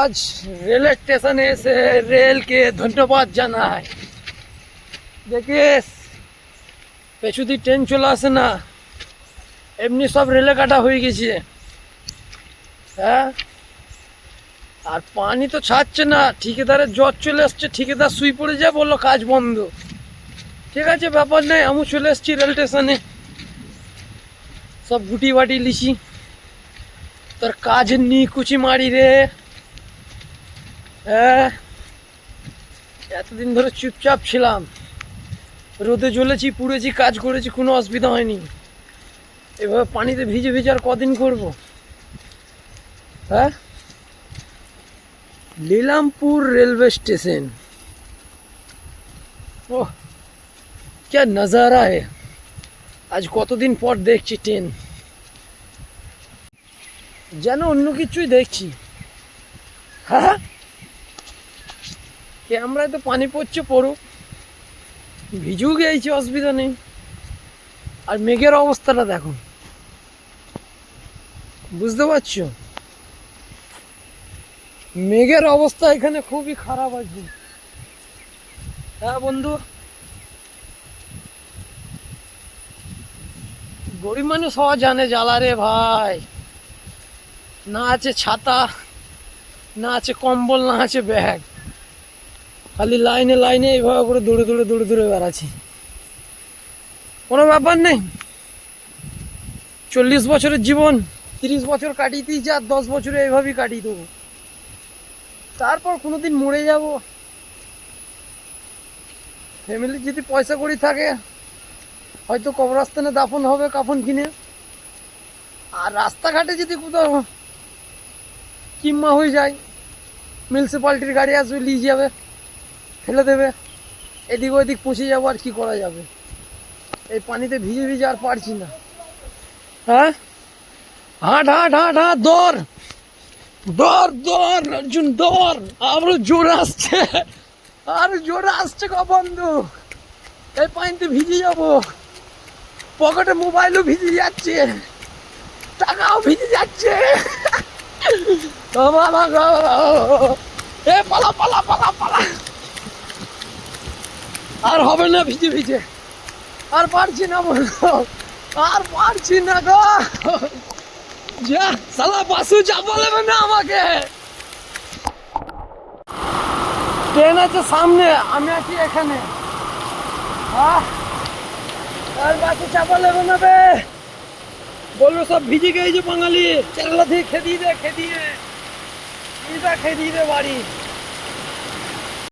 আজ রেল স্টেশনে এসে রেলকে ধন্যবাদ জানাই। দেখিস পেছুদি ট্রেন চলে আসে না। এমনি সব রেলে কাটা হয়ে গেছে। হ্যাঁ? আর পানি তো ছাড়ছে না, ঠিকাদারের জ্বর চলে আসছে, ঠিকাদার শুই পড়ে যায় বলল কাজ বন্ধ। ঠিক আছে, ব্যাপার নেই আমি চলে এসেছি রেল স্টেশনে। সব গুটি বাটি লিছি তোর কাজ নি কুচি মারি রে। এতদিন ধরে চুপচাপ ছিলাম রোদে জ্বলেছি পুড়েছি কাজ করেছি কোনো অসুবিধা হয়নি এভাবে পানিতে ভিজে ভিজে আর কদিন করব হ্যাঁ लीलामपुर रेलवे स्टेशन ओह क्या नज़ारा है আজ কতদিন পর দেখছি ট্রেন যেন অন্য কিছুই দেখছি হ্যাঁ ক্যামেরায় তো পানি পড়ছে, পড়ুক। ভিজেও গিয়েছে অসুবিধা নেই। আর মেঘের অবস্থাটা দেখো বুঝতে পারছ? মেঘের অবস্থা এখানে খুবই খারাপ আছে হ্যাঁ বন্ধু? গরিব মানুষ হওয়া জানে জ্বালা রে ভাই। না আছে ছাতা, না আছে কম্বল, না আছে ব্যাগ। খালি লাইনে লাইনে এইভাবে করে দৌড়ে দৌড়ে দৌড়ে দৌড়ে বেড়াচ্ছি। কোনো ব্যাপার নেই। চল্লিশ বছরের জীবন, তিরিশ বছর কাটিয়ে দিয়েছি আর দশ বছরে এইভাবেই কাটিয়ে দেবো। তারপর কোনোদিন মরে যাব। ফ্যামিলি যদি পয়সা করি থাকে, হয়তো কবরস্থানে দাফন হবে, কাফন কিনে। আর রাস্তাঘাটে যদি কোথাও কিম্মা হয়ে যায় মিউনিসিপালিটির গাড়ি আসবে নিয়ে যাবে। ফেলে দেবে। এদিক ওদিক পৌঁছে যাব আর কি করা যাবে। এই পানিতে ভিজে ভিজে আর পারছি না। হ্যাঁ? হাঁট হাঁট হাঁট হাঁট, দৌড়। দৌড় দৌড়, অর্জুন, দৌড়। আরও জোর আসছে। আরও জোর আসছে গো বন্ধু। এই পানিতে ভিজে যাব। পকেটে মোবাইলও ভিজে যাচ্ছে। টাকাও ভিজে যাচ্ছে। এ পালা পালা পালা পালা। আর হবে না ভিজে ভিজে। আর পারছি না বন্ধু আর পারছি না গো। যা সালা বাসু না আমাকে। ট্রেন আছে সামনে, আমি আছি এখানে। আর বাসু চাপা দেবে না বে। বলল সব ভিজে গিয়েছে বাঙালি। চেরালা দিয়ে খেদিয়ে দে, খেদিয়ে খেদিয়ে দে বাড়ি।